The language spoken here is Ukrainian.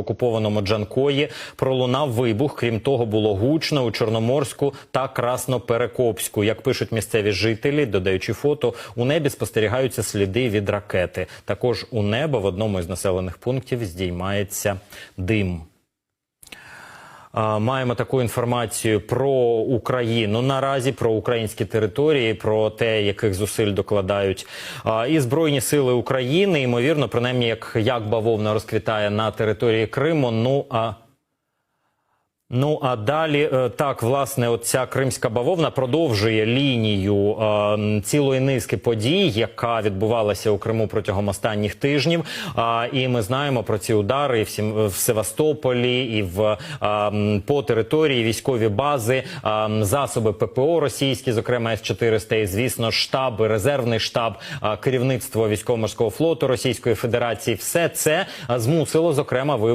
окупованому Джанкої пролунав вибух. Крім того, було гучно у Чорноморську та Красноперекопську. Як пишуть місцеві жителі, додаючи фото, у небі спостерігаються сліди від ракети. Також у небо в одному із населених пунктів здіймається дим. Маємо таку інформацію про Україну наразі, про українські території, про те, яких зусиль докладають і збройні сили України. Ймовірно, принаймні, як, як бавовна розквітає на території Криму. Ну а Ну а далі е, так, власне, оця кримська бавовна продовжує лінію е, цілої низки подій, яка відбувалася у Криму протягом останніх тижнів. А, і ми знаємо про ці удари і в, в Севастополі, і в е, по території військові бази, е, засоби ППО російські, зокрема С-400, і звісно, штаб, резервний штаб, е, керівництво військово-морського флоту Російської Федерації. Все це е, змусило зокрема вивести.